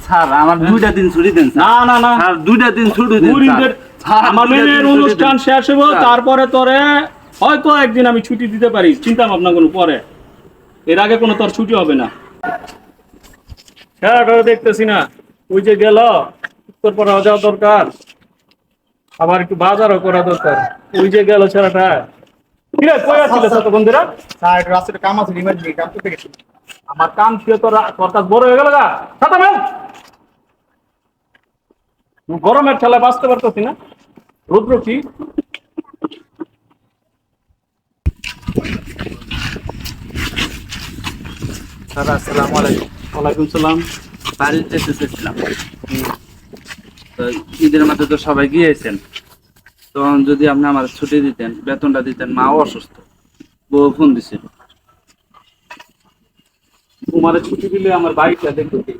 Sir আমার দুইটা দিন ছুটি দেন না না না। স্যার দুইটা দিন ছুটি দেন দুই স্যার। দিনের- স্যার, আমার দুইটা দিন মেয়ের ছুটি অনুষ্ঠান শেষ হব তারপরে তোরে হয়তো একদিন আমি ছুটি দিতে পারি চিন্তা ভাবনা কোনো পরে। এর আগে কোনো তোর ছুটি হবে না। হ্যাঁ দেখতেছি না। ওই যে গেল উত্তর পাড়া যাওয়া দরকার। আবার একটু বাজারও করা দরকার। ওই যে গেল ছেলেটা। কিরে কই আছিল সাথে বন্ধুরা? স্যার একটু রাস্তাটা কাম আছে ইমার্জেন্সি কাম করতে গেছি। আমার কাম ছিল তোর তোর কাজ বড় হয়ে গেল গা। সাথে মেল গরমের ঠেলায় বাঁচতে পারতেছি না। রৌদ্র কি? স্যার আসসালামু আলাইকুম। ওয়ালাইকুম সালাম। বাড়িতে এসেছিলাম তো ঈদের মধ্যে তো সবাই গিয়েছেন। তখন যদি আপনি আমার ছুটি দিতেন বেতনটা দিতেন মাও অসুস্থ। বউ ফোন দিছে। তোমার ছুটি দিলে আমার বাড়িটা দেখবে কে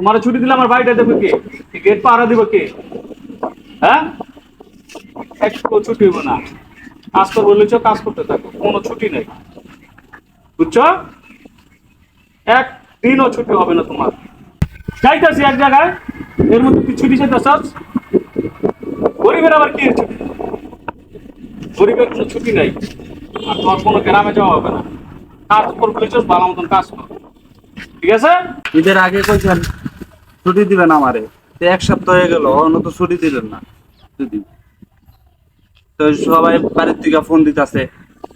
তোমার ছুটি দিলে আমার বাড়িটা দেখবে কে? গেট পাহারা দিব কে? হ্যাঁ? একটু ছুটি হইব না। কাজ করব বলেছ কাজ করতে থাকো, কোনো ছুটি নেই। বুঝছ? এক দিনও ছুটি হবে না তোমার। যাইতেছি এক জায়গায়, এর মধ্যে তুই ছুটি চাইতেছ? গরিবের আবার কি ছুটি? গরিবের কোনো ছুটি নেই। আর তোমার কোনো গ্রামে যাওয়া হবে না। কাজ করব বলেছ ভালো মতন কাজ কর। ঠিক আছে? ঈদের আগে কইছেন। ছুটি দিবেন আমারে। তো এক সপ্তাহ হয়ে গেল, অন্য তো ছুটি দিলেন না। দুদিন তো সবাই বাড়ির থেকে ফোন দিতেছে,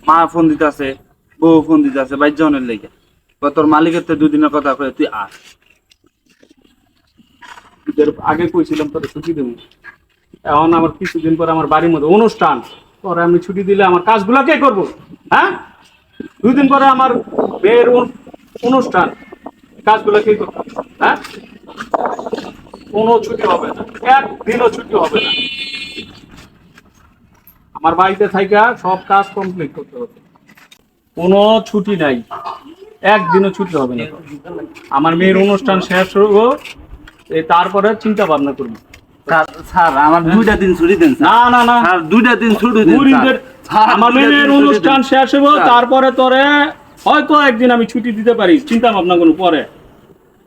মা ফোন দিতেছে, বউ ফোন দিতেছে, বাইর জনের লেগে। তোর মালিকের তো দুদিনের কথা কয়ে, তুই আস আগে কইছিলাম তোর ছুটি দেবো। এখন আমার কিছুদিন পরে আমার বাড়ির মধ্যে অনুষ্ঠান। পরে আমি ছুটি দিলে আমার কাজগুলো কে করব? হ্যাঁ? দুই দিন পরে আমার মেয়ের অনু- অনুষ্ঠান। কাজগুলো কে করব? হ্যাঁ? কোনো ছুটি হবে না একদিনও ছুটি হবে না। আমার বাড়িতে থাইকা সব কাজ কমপ্লিট করতে হবে। কোনো ছুটি নাই একদিনও ছুটি হবে না। আমার মেয়ের অনুষ্ঠান শেষ হব এই তারপরে চিন্তা ভাবনা করব। স্যার স্যার আমার দুইটা দিন ছুটি দেন না না না। স্যার দুইটা দিন ছুটি দেন দুই স্যার। দিনের- স্যার, আমার মেয়ের অনুষ্ঠান শেষ হব তারপরে তোরে হয়তো একদিন আমি ছুটি দিতে পারি চিন্তা ভাবনা কোনো পরে।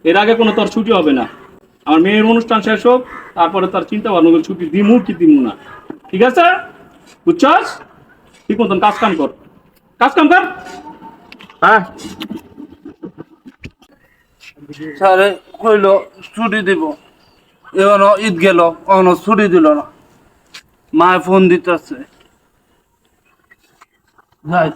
এর আগে কোনো তোর ছুটি হবে না। আমার মেয়ের অনুষ্ঠান শেষ হোক তারপরে তার চিন্তা ভাবনা করে ছুটি দিমু কি দিমু না। ঠিক আছে? বুঝছস? ঠিক মতন কাজ কাম কর। কাজ কাম কর। হ্যাঁ। স্যার কইলো ছুটি দিব। এখনও ঈদ গেল এখনও ছুটি দিল না। মা ফোন দিতেছে। যাই